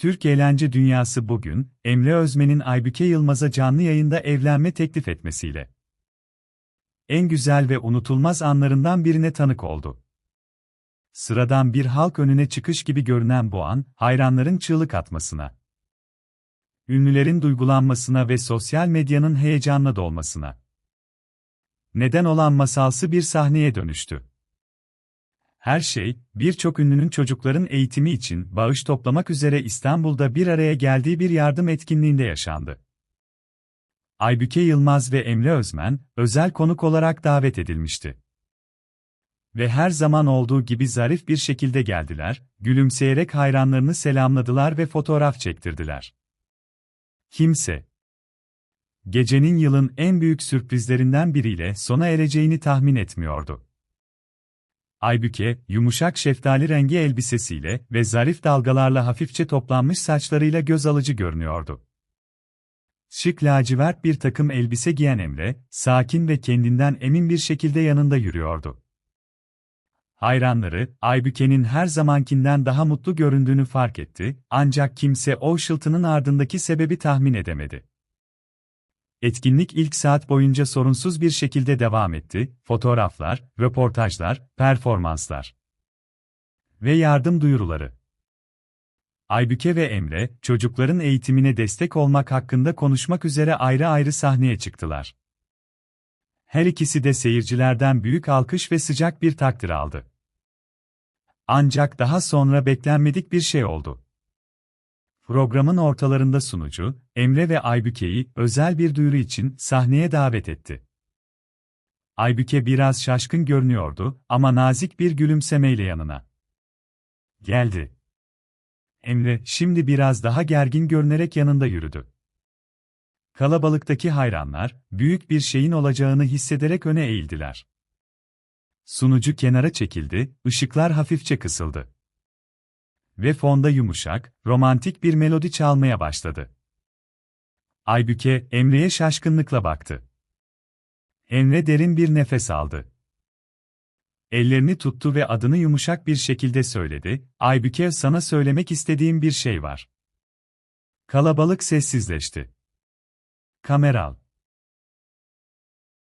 Türk eğlence dünyası bugün, Emre Özmen'in Aybüke Yılmaz'a canlı yayında evlenme teklif etmesiyle en güzel ve unutulmaz anlarından birine tanık oldu. Sıradan bir halk önüne çıkış gibi görünen bu an, hayranların çığlık atmasına, ünlülerin duygulanmasına ve sosyal medyanın heyecanla dolmasına neden olan masalsı bir sahneye dönüştü. Her şey, birçok ünlünün çocukların eğitimi için bağış toplamak üzere İstanbul'da bir araya geldiği bir yardım etkinliğinde yaşandı. Aybüke Yılmaz ve Emre Özmen, özel konuk olarak davet edilmişti. Ve her zaman olduğu gibi zarif bir şekilde geldiler, gülümseyerek hayranlarını selamladılar ve fotoğraf çektirdiler. Kimse, gecenin yılın en büyük sürprizlerinden biriyle sona ereceğini tahmin etmiyordu. Aybüke, yumuşak şeftali rengi elbisesiyle ve zarif dalgalarla hafifçe toplanmış saçlarıyla göz alıcı görünüyordu. Şık lacivert bir takım elbise giyen Emre, sakin ve kendinden emin bir şekilde yanında yürüyordu. Hayranları, Aybüke'nin her zamankinden daha mutlu göründüğünü fark etti, ancak kimse o ışıltının ardındaki sebebi tahmin edemedi. Etkinlik ilk saat boyunca sorunsuz bir şekilde devam etti, fotoğraflar, röportajlar, performanslar ve yardım duyuruları. Aybüke ve Emre, çocukların eğitimine destek olmak hakkında konuşmak üzere ayrı ayrı sahneye çıktılar. Her ikisi de seyircilerden büyük alkış ve sıcak bir takdir aldı. Ancak daha sonra beklenmedik bir şey oldu. Programın ortalarında sunucu, Emre ve Aybüke'yi özel bir duyuru için sahneye davet etti. Aybüke biraz şaşkın görünüyordu ama nazik bir gülümsemeyle yanına geldi. Emre, şimdi biraz daha gergin görünerek yanında yürüdü. Kalabalıktaki hayranlar, büyük bir şeyin olacağını hissederek öne eğildiler. Sunucu kenara çekildi, ışıklar hafifçe kısıldı. Ve fonda yumuşak, romantik bir melodi çalmaya başladı. Aybüke, Emre'ye şaşkınlıkla baktı. Emre derin bir nefes aldı. Ellerini tuttu ve adını yumuşak bir şekilde söyledi, Aybüke sana söylemek istediğim bir şey var. Kalabalık sessizleşti. Kameral.